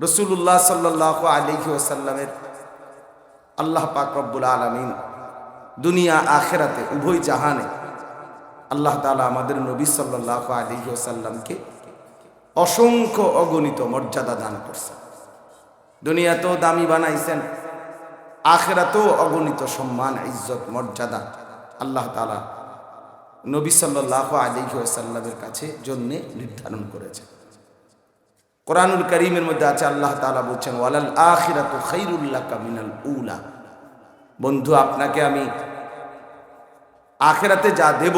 রসুল্লাহ সাল্লাহ আলিহি ওসাল্লামের আল্লাহ পাক রব্বুল আলমিন দুনিয়া আখেরাতে উভয় জাহানে আল্লাহ তালা আমাদের নবী সাল্লাহ আলিহি ওসাল্লামকে অসংখ্য অগণিত মর্যাদা দান করছেন। দুনিয়াতেও দামি বানাইছেন, আখেরাতেও অগণিত সম্মান, ইজ্জত, মর্যাদা আল্লাহ তালা নবী সাল্লাহ আলিহি ওসাল্লামের কাছে জন্যে নির্ধারণ করেছেন। কোরআনুল করিমের মধ্যে আছে, আল্লাহ তালা বলছেন, ওয়ালাল আখিরাত খৈরুল্লাহ কামিনাল উলা। বন্ধু, আপনাকে আমি আখেরাতে যা দেব,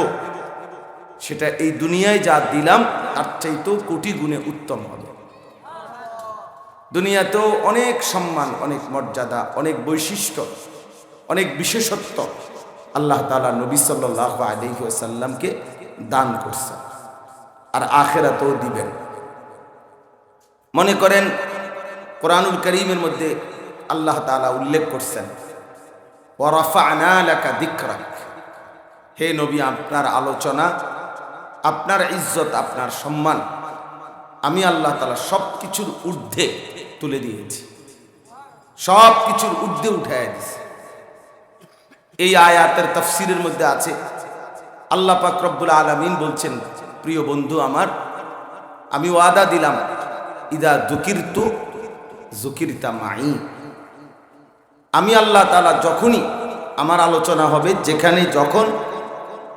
সেটা এই দুনিয়ায় যা দিলাম, তার চাইতেও কোটি গুণে উত্তম হবে। দুনিয়াতেও অনেক সম্মান, অনেক মর্যাদা, অনেক বৈশিষ্ট্য, অনেক বিশেষত্ব আল্লাহ তালা নবী সাল্লাহ আলহিসাল্লামকে দান করছেন, আর আখেরাতেও দিবেন। মনে করেন কোরআনুল করিমের মধ্যে আল্লাহ তালা উল্লেখ করছেন ওরফা আনালাকা দিকরাক। হে নবী, আপনার আলোচনা, আপনার ইজ্জত, আপনার সম্মান, আমি আল্লাহ তালা সব কিছুর ঊর্ধ্বে তুলে দিয়েছি সব কিছুর ঊর্ধ্বে উঠাই দিছি এই আয়াতের তফসিরের মধ্যে আছে, আল্লাহ পাক রব্বুল আলমিন বলছেন, প্রিয় বন্ধু আমার, আমি ওয়াদা দিলাম ইদা দুকিরতু জুকিরতা মাই আমি আল্লাহ তালা যখনই আমার আলোচনা হবে যেখানে যখন,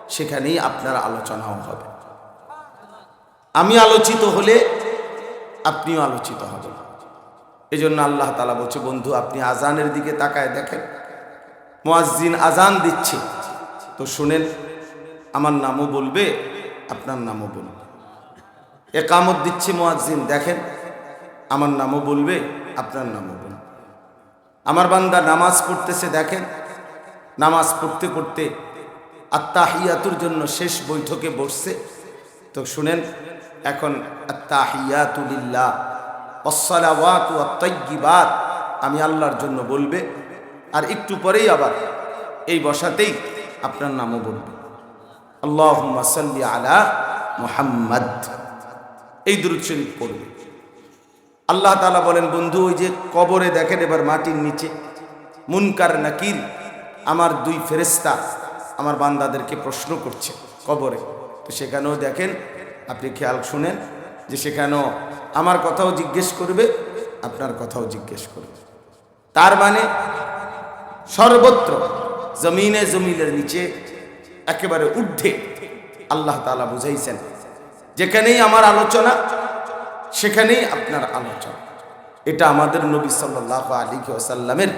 সেখানেই আপনার আলোচনাও হবে। আমি আলোচিত হলে আপনিও আলোচিত হবেন। এই জন্য আল্লাহ তালা বলছে, বন্ধু, আপনি আজানের দিকে তাকায় দেখেন। মোয়াজ্জিন আজান দিচ্ছে। তো শুনেন, আমার নামও বলবে, আপনার নামও বলবে। একামত দিচ্ছে মোয়াজ্জিন, দেখেন। আমার নামও বলবে, আপনার নামও বলবে। আমার বান্দা নামাজ পড়তেছে, দেখেন। নামাজ পড়তে পড়তে আত্মাহিয়াতুর জন্য শেষ বৈঠকে বসছে। তো শুনেন, এখন আত্মাহিয়াতুলিল্লাহ অসলাওয়াতু আত্মগিবাত আমি আল্লাহর জন্য বলবে, আর একটু পরেই আবার এই বসাতেই আপনার নামও বলবে। আল্লাহ আলা মুহাম্মদ। এই দুরুদ শরীফ পড়বে। আল্লাহ তালা বলেন, বন্ধু, ওই যে কবরে দেখেন এবার মাটির নিচে। মুনকার নাকির, আমার দুই ফেরেস্তা আমার বান্দাদেরকে প্রশ্ন করছে কবরে। তো সেখানেও দেখেন, আপনি খেয়াল শুনেন যে সেখানেও আমার কথাও জিজ্ঞেস করবে, আপনার কথাও জিজ্ঞেস করবে। তার মানে সর্বত্র জমিনে জমিনের নিচে একেবারে ঊর্ধ্বে আল্লাহ তালা বুঝাইছেন, যেখানেই আমার আলোচনা সেখানেই আপনার আলোচনা। এটা আমাদের নবী সাল্লাহ আলী ওসাল্লামের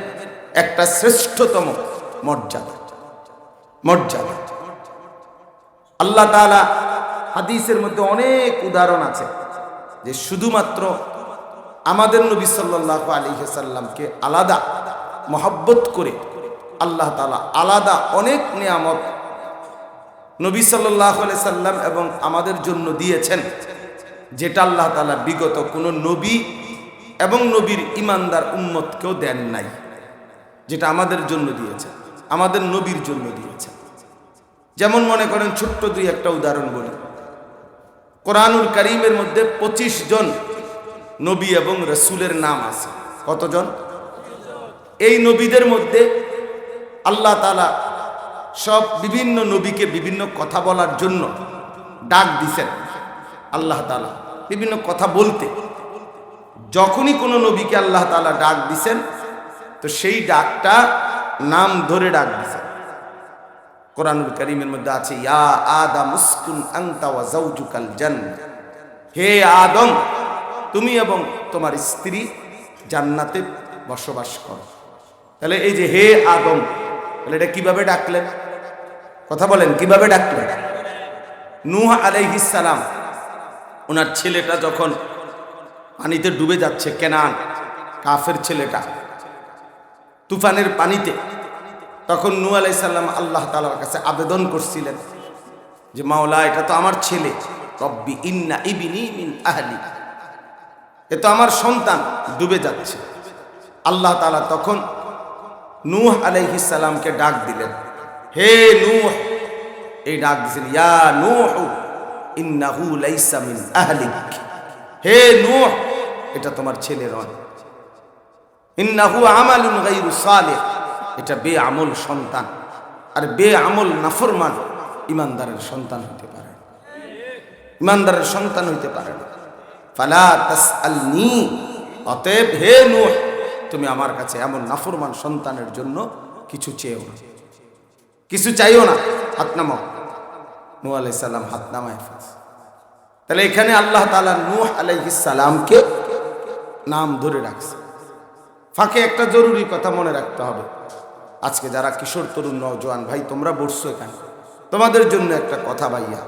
একটা শ্রেষ্ঠতম মর্যাদা। মর্যাদা। আল্লাহ তালা হাদিসের মধ্যে অনেক উদাহরণ আছে যে শুধুমাত্র আমাদের নবী সাল্লাহ আলী সাল্লামকে আলাদা মহাব্বত করে আল্লাহ তালা আলাদা অনেক নিয়ামত নবী সাল্লাহ সাল্লাম এবং আমাদের জন্য দিয়েছেন। যেটা আল্লাহ তালা বিগত কোনো নবী এবং নবীর ইমানদার উম্মতকেও দেন নাই, যেটা আমাদের জন্য দিয়েছে, আমাদের নবীর জন্য দিয়েছে। যেমন মনে করেন ছোট্ট দুই একটা উদাহরণ বলি। কোরআনুল করিমের মধ্যে ২৫ জন নবী এবং রসুলের নাম আছে। কতজন? এই নবীদের মধ্যে আল্লাহ তালা সব বিভিন্ন নবীকে বিভিন্ন কথা বলার জন্য ডাক দিছেন। আল্লাহ তালা বিভিন্ন কথা বলতে। যখনই কোনো নবীকে আল্লাহ তালা ডাক দিছেন, তো সেই ডাকটা নাম ধরে ডাক দিছেন। কোরআনুল করিমের মধ্যে আছে, ইয়া আদা মুসকুন আংতা ওয়া জাউজুকাল জান্নাত হে আদম, তুমি এবং তোমার স্ত্রী জান্নাতে বসবাস করো। তাহলে এই যে হে আদম, তাহলে এটা কীভাবে ডাকলেন? কথা বলেন, কীভাবে ডাকলেন? নূহ আলাইহিস সালাম ওনার ছেলেটা যখন পানিতে ডুবে যাচ্ছে, কেনান, কাফের ছেলেটা, তুফানের পানিতে, তখন নু আলাইসাল্লাম আল্লাহ তালার কাছে আবেদন করছিলেন যে, মাওলা, এটা তো আমার ছেলে। রব্বি ইন্না ইবিনি মিন আহলি। এ তো আমার সন্তান, ডুবে যাচ্ছে। আল্লাহ তালা তখন নূহ আলাইহিসাল্লামকে ডাক দিলেন। হে নূহ! এই ডাক দিয়েছেন, ইয়া নূহ! ইন্নাহু লাইসা মিন আহলিক। হে নূহ, এটা তোমার ছেলে নয় ইন্নাহু আমালুন গাইরু সালেহ, এটা বে আমল সন্তান। আর বে আমল নাফরমান ইমানদারের সন্তান হতে পারে। ইমানদারের সন্তান হইতে পারে না। ফালা তাসআলনি, অতএব হে নূহ, তুমি আমার কাছে এমন নাফরমান সন্তানের জন্য কিছু চেয়েও না। কিছু চাইও না, হাত নামাও। নূহ আলাইহিস সালাম হাত নামায় ফেলছে। তাহলে এখানে আল্লাহ তাআলা নূহ আলাইহিস সালামকে নাম ধরে রাখছে। ফাঁকে একটা জরুরি কথা মনে রাখতে হবে। আজকে যারা কিশোর, তরুণ, নওজোয়ান, ভাই, তোমরা বসছো এখানে। তোমাদের জন্য একটা কথা ভাইয়া,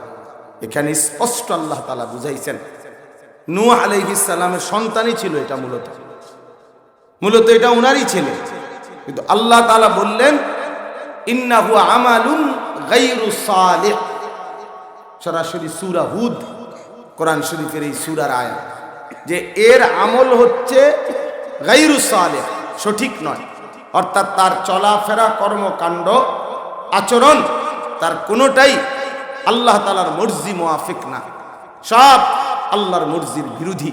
এখানে স্পষ্ট আল্লাহ তালা বুঝাইছেন নূ আলাইহিস সালামের সন্তানই ছিল এটা মূলত। মূলত এটা উনারই ছেলে। কিন্তু আল্লাহ তালা বললেন, ইন্নাহু আমালুন গাইরু সালিহ সরাসরি সূরা হুদ, কোরআন শরীফের এই সূরার আয়াত। যে এর আমল হচ্ছে গাইরু সালেহ, সঠিক নয়। অর্থাৎ তার চলাফেরা কর্মকাণ্ড, আচরণ তার কোনোটাই আল্লাহ তালার মর্জি মোয়াফিক না। সব আল্লাহর মর্জির বিরোধী।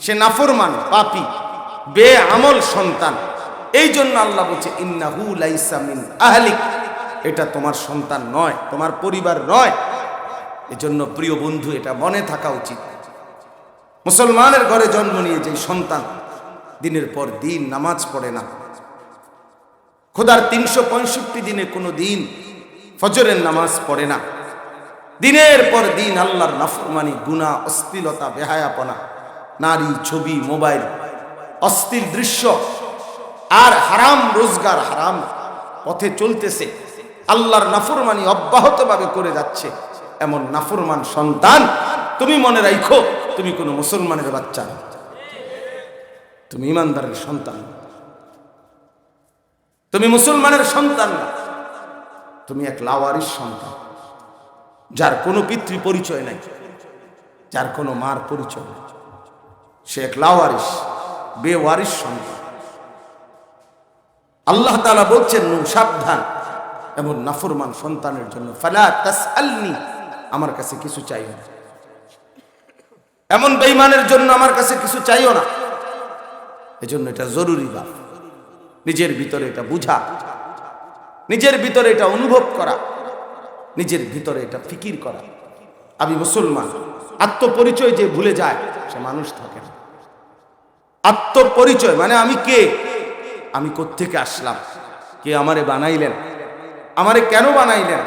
সে নাফরমান, পাপি বে আমল সন্তান। এই জন্য আল্লাহ বলছে, ইন্নাহু লাইসা মিন আহলিক। এটা তোমার সন্তান নয়, তোমার পরিবার নয়। এজন্য প্রিয় বন্ধু, এটা মনে থাকা উচিত। মুসলমানের ঘরে জন্ম নিয়ে যে সন্তান, দিনের পর দিন নামাজ পড়ে না। খোদার তিনশো পঁয়ষট্টি দিনে কোনো দিন ফজরের নামাজ পড়ে না। দিনের পর দিন আল্লাহর নাফরমানি গুণা অশ্লীলতা, বেহায়াপনা, নারী ছবি, মোবাইল, অস্থির দৃশ্য, আর হারাম রোজগার হারাম পথে চলতেছে। আল্লাহর নাফরমানি অব্যাহতভাবে করে যাচ্ছে। এমন নাফরমান সন্তান তুমি মনে রাখো তুমি কোনো মুসলমানের বাচ্চা তুমি ইমানদারের সন্তান তুমি মুসলমানের সন্তান তুমি এক লাওয়ারিস সন্তান, যার কোনো পিতৃ পরিচয় নাই, যার কোনো মার পরিচয় নেই। সে এক লাওয়ারিস, বেওয়ারিস সন্তান। আল্লাহ তাআলা বলছেন নু সাবধান, এমন নাফরমান সন্তানের জন্য ফালা তাসআলনি আমার কাছে কিছু চাইও না। এমন বেঈমানের জন্য আমার কাছে কিছু চাইও না। এজন্য এটা জরুরি বা নিজের ভিতরে এটা বুঝা। নিজের ভিতরে এটা অনুভব করা। নিজের ভিতরে এটা ফিকির করা। আমি মুসলমান। আত্মপরিচয় যে ভুলে যায়, সে মানুষ থাকে না। আত্মপরিচয় মানে আমি কে? আমি কোত্থেকে আসলাম? কে আমারে বানাইলেন? আমারে কেন বানাইলেন?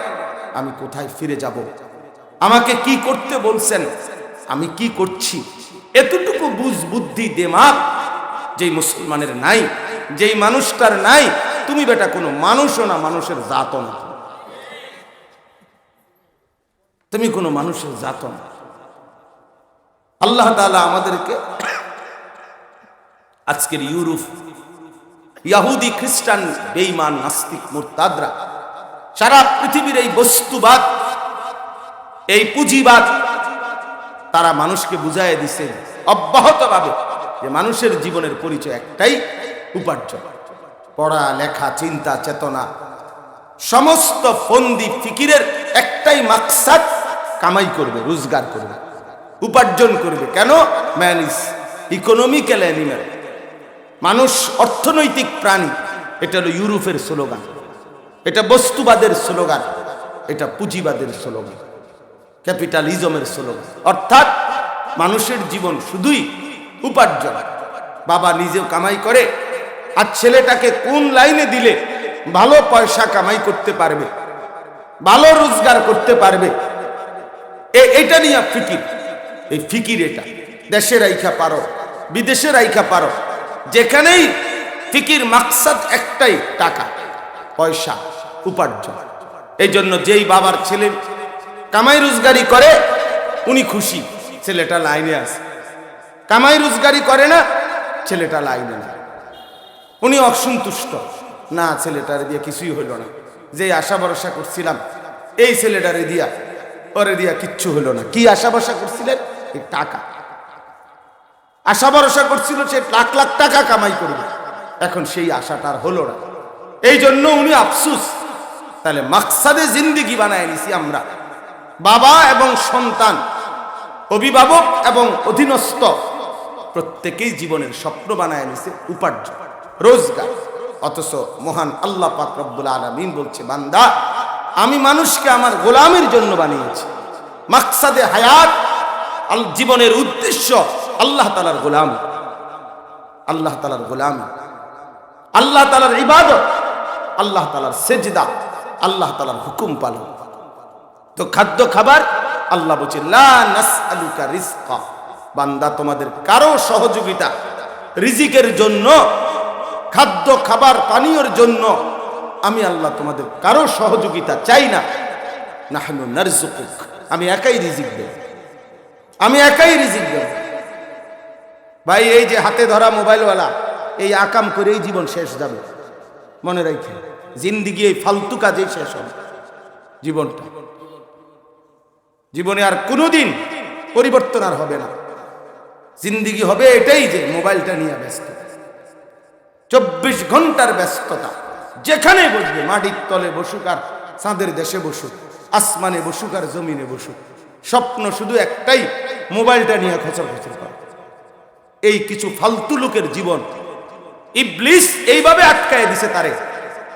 আমি কোথায় ফিরে যাব? আমাকে কি করতে বলছেন? আমি কি করছি? এতটুকু বুঝ বুদ্ধি দেমাগ যেই মুসলমানের নাই, যেই মানুষটার নাই, তুমি বেটা কোনো মানুষও না, মানুষের জাতও না। তুমি কোনো মানুষের জাত না। আল্লাহ তাআলা আমাদেরকে আজকের ইউরোপ, ইয়াহুদি, খ্রিস্টান বেইমান নাস্তিক, মুরতাদরা, সারা পৃথিবীর এই বস্তুবাদ এই পুঁজিবাদ তারা মানুষকে বুঝাই দিছে অব্যাহতভাবে যে মানুষের জীবনের পরিচয় একটাই উপার্জন। পড়া, লেখা, চিন্তা, চেতনা, সমস্ত ফন্দি ফিকিরের একটাই মাকসাদ কামাই করবে, রোজগার করবে, উপার্জন করবে। কেন? ম্যান ইস ইকোনমিক্যাল অ্যানিম্যাল মানুষ অর্থনৈতিক প্রাণী। এটা হলো ইউরোপের স্লোগান। এটা বস্তুবাদের স্লোগান। এটা পুঁজিবাদের স্লোগান। ক্যাপিটালিজমের স্লোগান। অর্থাৎ মানুষের জীবন শুধুই উপার্জন। বাবা নিজেও কামাই করে, আর ছেলেটাকে কোন লাইনে দিলে ভালো পয়সা কামাই করতে পারবে, ভালো রোজগার করতে পারবে? এটা নিয়ে ফিকির। এই ফিকির এটা। দেশের আইখা পারো বিদেশের আইখা পারো, যেখানেই ফিকির মাকসাদ একটাই টাকা, পয়সা, উপার্জন। এই জন্য যেই বাবার ছেলে কামাই রোজগারি করে, উনি খুশি, ছেলেটা লাইনে আছে। কামাই রোজগারি করে না, ছেলেটা লাইনে না উনি অসন্তুষ্ট, না ছেলেটারে দিয়ে কিছুই হইল না। যে আশা ভরসা করছিলাম, এই ছেলেটারে দিয়া, ওরে দিয়া কিচ্ছু হইল না। কি আশা ভরসা করছিলেন? টাকা। আশা ভরসা করছিল সে লাখ লাখ টাকা কামাই করবে। এখন সেই আশাটা আর হলো না। এই জন্য উনি আফসুস। তাহলে মাকসাদে জিন্দিগি বানায় নিছি আমরা। বাবা এবং সন্তান, অভিভাবক এবং অধীনস্থ। প্রত্যেকেই জীবনের স্বপ্ন বানায় নিছে উপার্জন, রোজগার। অথচ মহান আল্লাহ পাক রব্বুল আলমিন বলছে, বান্দা, আমি মানুষকে আমার গোলামের জন্য বানিয়েছি। মাকসাদে হায়াত, আল জীবনের উদ্দেশ্য আল্লাহ তালার গোলাম। আল্লাহ তালার গোলাম। আল্লাহ তালার ইবাদত। আল্লাহ তালার সেজদা। আল্লাহ তালার হুকুম পালন। তো খাদ্য খাবার? আল্লাহ বলছে, লা নাসআলুকা রিজকা। বান্দা তোমাদের কারও সহযোগিতা, রিজিকের জন্য, খাদ্য খাবার পানীয়র জন্য, আমি আল্লাহ তোমাদের কারও সহযোগিতা চাই না। নাহনু নারজুকুক আমি একাই রিজিক দেব। আমি একাই রিজিক দেব। ভাই, এই যে হাতে ধরা মোবাইলওয়ালা, এই আকাম করেই জীবন শেষ যাবে। মনে রাখে, জিন্দিগি এই ফালতু কাজেই শেষ হবে জীবনটা। জীবনে আর কোনোদিন পরিবর্তন আর হবে না। জিন্দিগি হবে এটাই যে মোবাইলটা নিয়ে ব্যস্ত। চব্বিশ ঘণ্টার ব্যস্ততা। যেখানে বসবে, মাটির তলে বসুক আর চাঁদের দেশে বসুক, আসমানে বসুক আর জমিনে বসুক। স্বপ্ন শুধু একটাই, মোবাইলটা নিয়ে খচর খচর করা। এই কিছু ফালতু লোকের জীবন ইবলিস এইভাবে আটকায় দিছে তারে।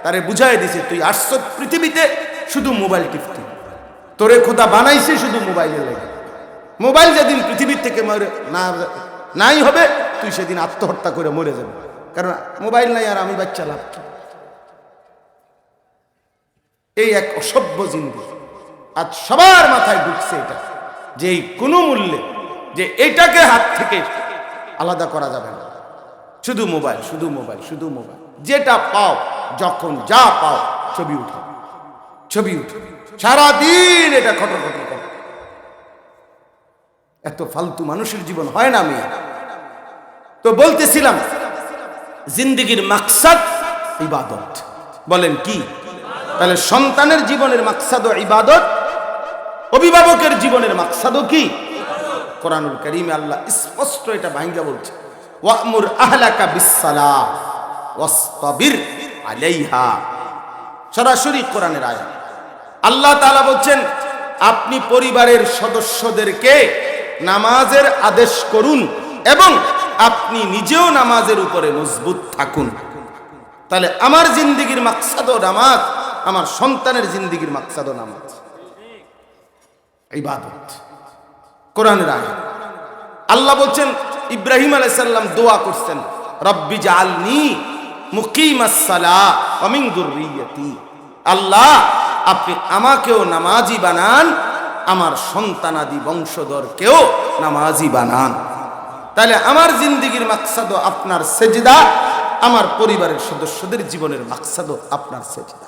তারে বুঝাই দিছে, তুই আসছ পৃথিবীতে, শুধু মোবাইল টিপতে। তোরে খোদা বানাইছে শুধু মোবাইলে লেগে। মোবাইল যেদিন পৃথিবীর থেকে মরে, না, নাই হবে, তুই সেদিন আত্মহত্যা করে মরে যাবে। কারণ মোবাইল নাই আর আমি বাচ্চা লাভ? এই এক অসভ্য জিনিস আজ সবার মাথায় ঢুকছে এটা, যে এই কোনো মূল্যে, যে এটাকে হাত থেকে আলাদা করা যাবে না। শুধু মোবাইল শুধু মোবাইল শুধু মোবাইল। যেটা পাও, যখন যা পাও, ছবি উঠো ছবি উঠো সারাদিন এটা খটর খটর করো। এত ফালতু মানুষের জীবন হয় না মেয়ে। তো বলতেছিলাম, জিন্দিগির মাকসাদ ইবাদত। বলেন কি? তাহলে সন্তানের জীবনের মাকসাদ ইবাদত, অভিভাবকের জীবনের মাকসাদও কি? কোরআনুল করিমে আল্লাহ স্পষ্ট এটা ভাঙ্গা বলছে, ওয়ামুর আহলাকা বিসালাহ ওয়াসতাবির আলাইহা। সরাসরি কোরআনের আয়াত। আল্লাহ তালা বলছেন, আপনি পরিবারের সদস্যদেরকে নামাজের আদেশ করুন এবং আপনি নিজেও নামাজের উপরে মজবুত থাকুন। তাহলে আমার জিন্দিগির মাকসাদও নামাজ, আমার সন্তানের জিন্দিগির মাকসাদও নামাজ। ইবাদত। কোরআনের আয়াত। আল্লাহ বলছেন, ইব্রাহিম আলাইসাল্লাম দোয়া করছেন, রব্বি জালনি মুকিমাসসালা অমিন দুর্রিয়তি। আল্লাহ, আপনি আমাকেও নামাজি বানান, আমার সন্তানাদি বংশধরকেও নামাজি বানান। তাহলে আমার জিন্দিগির মাকসাদও আপনার সেজদা, আমার পরিবারের সদস্যদের জীবনের মাকসাদও আপনার সেজদা।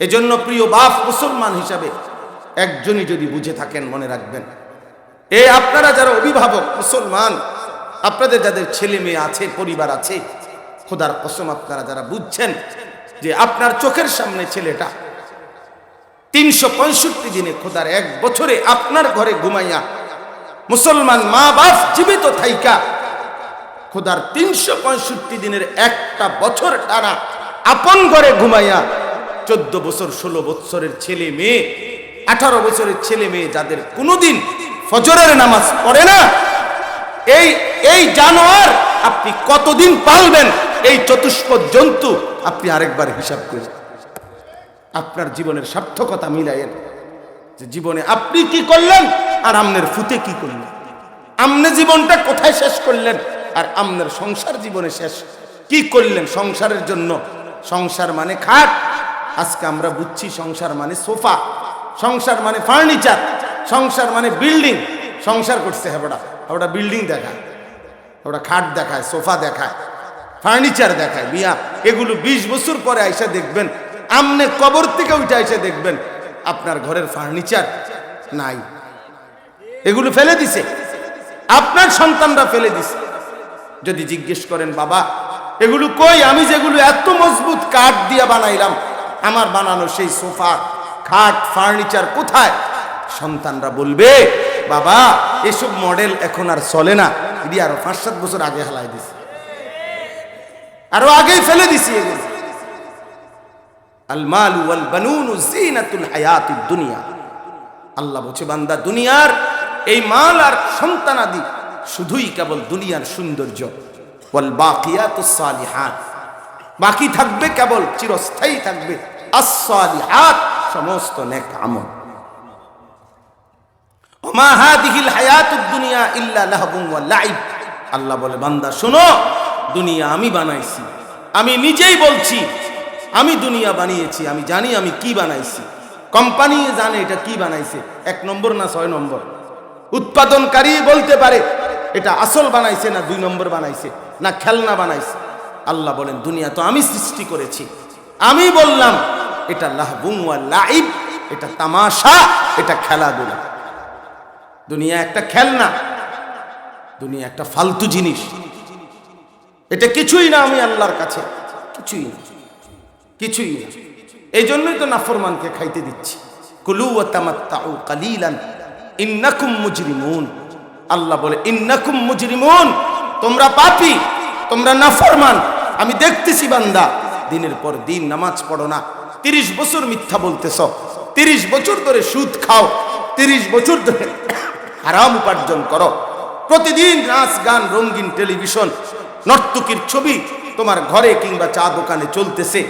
এজন্য প্রিয় বাপ মুসলমান হিসাবে একজনই যদি বুঝে থাকেন, মনে রাখবেন, এ আপনারা যারা অভিভাবক মুসলমান, আপনাদের যাদের ছেলে মেয়ে আছে, পরিবার আছে, খোদার কসম আপনারা যারা বুঝছেন যে আপনার চোখের সামনে ছেলেটা তিনশো পঁয়ষট্টি দিনে খোদার এক বছরে আপনার ঘরে ঘুমাইয়া মুসলমান মা বাপ জীবিত থাইকা, খোদার তিনশো পঁয়ষট্টি দিনের একটা বছর টানা আপন ঘরে ঘুমাইয়া চোদ্দ বছর, ষোলো বছরের ছেলে মেয়ে, আঠারো বছরের ছেলে মেয়ে যাদের কোনোদিন ফজরের নামাজ পড়ে না, এই এই জানোয়ার আপনি কতদিন পালবেন? এই চতুষ্পদ জন্তু আপনি আরেকবার হিসাব করে আপনার জীবনের সার্থকতা মিলাইয়েন যে জীবনে আপনি কি করলেন আর আমনের ফুতে কি করলেন? আমনে জীবনটা কোথায় শেষ করলেন আর আমনের সংসার জীবনে শেষ? কি করলেন সংসারের জন্য? সংসার মানে খাট। আজকে আমরা বুঝছি সংসার মানে সোফা। সংসার মানে ফার্নিচার। সংসার মানে বিল্ডিং। সংসার করছে হেবড়া হেবড়া বিল্ডিং দেখায় হেবড়া খাট দেখায়, সোফা দেখায়, ফার্নিচার দেখায়। মিয়া, এগুলো বিশ বছর পরে আইসা দেখবেন, আমনে কবর থেকে উঠে এসে দেখবেন, আপনার ঘরের ফার্নিচার নাই। এগুলো ফেলে দিছে। আপনার সন্তানরা ফেলে দিছে। যদি জিজ্ঞেস করেন, বাবা, এগুলো কই? আমি যেগুলো এত মজবুত কাঠ দিয়ে বানাইলাম, আমার বানানো সেই সোফা, খাট, ফার্নিচার কোথায়? সন্তানরা বলবে, বাবা, এসব মডেল এখন আর চলে না। আরও পাঁচ সাত বছর আগে হালাই আরও ফেলে দিছি ওয়াল আল্লাহ বলছে, বান্দা, দুনিয়ার এই মাল আর সন্তানাদি শুধুই কেবল দুনিয়ার সৌন্দর্য। বল বাকিয়াতুস সালিহাত। বাকি থাকবে কেবল চিরস্থায়ী থাকবে। আসালিহাত সমস্ত নেক আমল। আল্লাহ বলে, বান্দা, শোনো, দুনিয়া আমি বানাইছি, আমি নিজেই বলছি, আমি দুনিয়া বানিয়েছি, আমি জানি আমি কি বানাইছি। কোম্পানি জানে এটা কি বানাইছে, এক নম্বর না ছয় নম্বর? উৎপাদনকারী বলতে পারে, এটা আসল বানাইছে না দুই নম্বর বানাইছে, না খেলনা বানাইছে। আল্লাহ বলেন, দুনিয়া তো আমি সৃষ্টি করেছি। আমি বললাম, এটা লাহবুম ওয়া লাইব, এটা তামাশা, এটা খেলাধুলা। দুনিয়া একটা খেলনা, দুনিয়া একটা ফালতু জিনিস। এটা কিছুই না আমি আল্লাহর কাছে। কিছুই না। কিছুই না। এই জন্যই তো নাফরমানকে খাইতে দিচ্ছি। কুলু ওয়া তামাত্তাউ কালিলান, ইন্নাকুম মুজরিমুন। আল্লাহ বলে, ইন্নাকুম মুজরিমুন, তোমরা পাপী, তোমরা নাফরমান। আমি দেখতেছি বান্দা, দিনের পর দিন নামাজ পড়ো না। তিরিশ বছর মিথ্যা বলতেছ। তিরিশ বছর ধরে সুদ খাও। তিরিশ বছর ধরে হারাম উপার্জন করো। প্রতিদিন নাচ গান রঙিন টেলিভিশন, নর্তকীর ছবি তোমার ঘরে কিংবা চা দোকানে চলতেছে।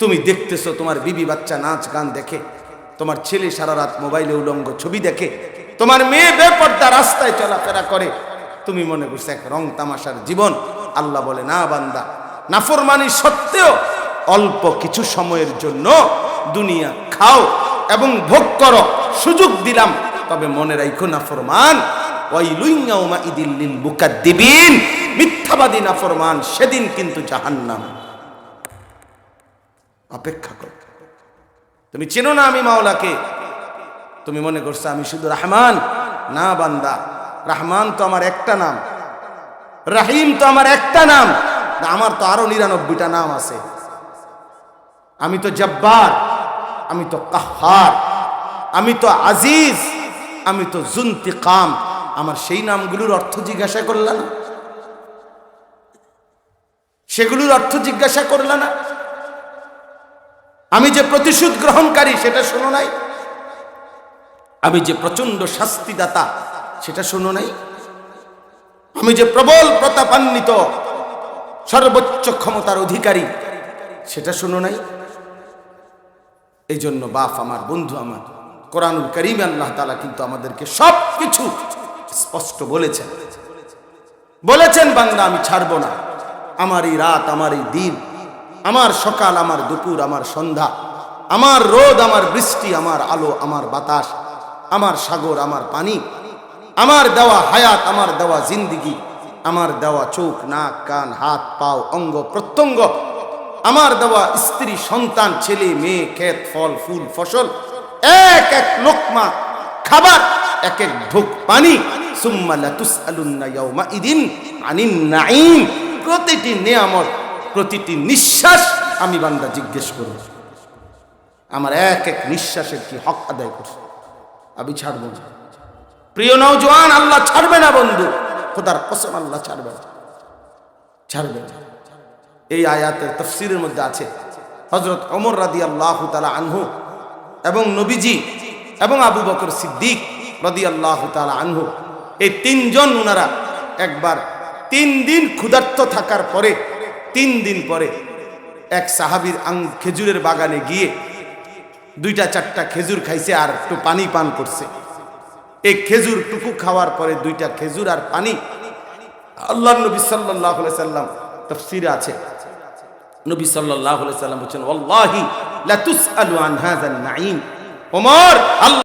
তুমি দেখতেছো তোমার বিবি বাচ্চা নাচ গান দেখে, তোমার ছেলে সারা রাত মোবাইলে উলঙ্গ ছবি দেখে, তোমার মেয়ে বেপর্দা রাস্তায় চলাফেরা করে। তুমি মনে করছ এক রং তামাশার জীবন, আল্লাহ বলে, না বান্দা, নাফরমানি সত্ত্বেও অল্প কিছু সময়ের জন্য দুনিয়া খাও এবং ভোগ করো। সুযোগ দিলাম তবে মনে রাখো ইদিল্লিল মুকাদ্দিবিন। মিথ্যাবাদী নাফরমান সেদিন কিন্তু জাহান্নাম। অপেক্ষা কর। তুমি চেনো না আমি মাওলাকে? তুমি মনে করছ আমি শুধু না বান্দা তো আমার একটা নাম। রাহিম তো আমার একটা নাম। আমার তো আরও নিরানব্বইটা নাম আছে। আমি তো জব্বার, আমি তো কাহার, আমি তো আজিজ। আমি তো জুন্তিকাম। আমার সেই নামগুলোর অর্থ জিজ্ঞাসা করল না। সেগুলোর অর্থ জিজ্ঞাসা করল না। আমি যে প্রতিশোধ গ্রহণকারী, সেটা শোনো নাই। আমি যে প্রচণ্ড শাস্তিদাতা, সেটা শোনো নাই। আমি যে প্রবল প্রতাপান্বিত, সর্বোচ্চ ক্ষমতার অধিকারী, সেটা শোনো নাই। এই জন্য বাপ আমার, বন্ধু আমার কোরআনুল করিম আল্লাহ তালা কিন্তু আমাদেরকে সব কিছু স্পষ্ট বলেছেন। বলেছেন বাংলা আমি ছাড়বো না। আমার এই রাত আমার এই দিন। আমার সকাল, আমার দুপুর, আমার সন্ধ্যা। আমার রোদ, আমার বৃষ্টি, আমার আলো, আমার বাতাস। আমার সাগর, আমার পানি। আমার দেওয়া হায়াত, আমার দেওয়া জিন্দিগি। আমার দেওয়া চোখ, নাক, কান, হাত, পাও, অঙ্গ, প্রত্যঙ্গ। আমার দেওয়া স্ত্রী, সন্তান, ছেলে, মেয়ে, ক্ষেত, ফল, ফুল, ফসল। এক এক লোকমা, খাবার, এক এক ঢোক পানি। প্রতিটি নিয়ামত, প্রতিটি নিঃশ্বাস আমি বান্দা জিজ্ঞেস করব। আমার এক এক নিঃশ্বাসের কি হক আদায় করছে? আমি ছাড়বো প্রিয় নৌজওয়ান আল্লাহ ছাড়বে না বন্ধু। খোদার কসম আল্লাহ ছাড়বে ছাড়বে এই আয়াতের তফসিরের মধ্যে আছে হজরত অমর রাদি আল্লাহ তালা আনহু এবং নবীজি এবং আবু বকর সিদ্দিক রদি আল্লাহ তালা আনহু, এই তিনজন ওনারা একবার তিন দিন ক্ষুধার্ত থাকার পরে, তিন দিন পরে এক সাহাবির আং, খেজুরের বাগানে গিয়ে দুইটা, চারটা খেজুর খাইছে আর একটু পানি পান করছে। এই খেজুর টুকু খাওয়ার পরে দুইটা খেজুর আর পানি আল্লাহ নবী সাল্লাহ সাল্লাম তফসিরে আছে। নবী সাল্লাহ সাল্লাম বলছেন ওল্লাহি লাতুস আলু আন হাজান নাইম ওমর আল্লাহ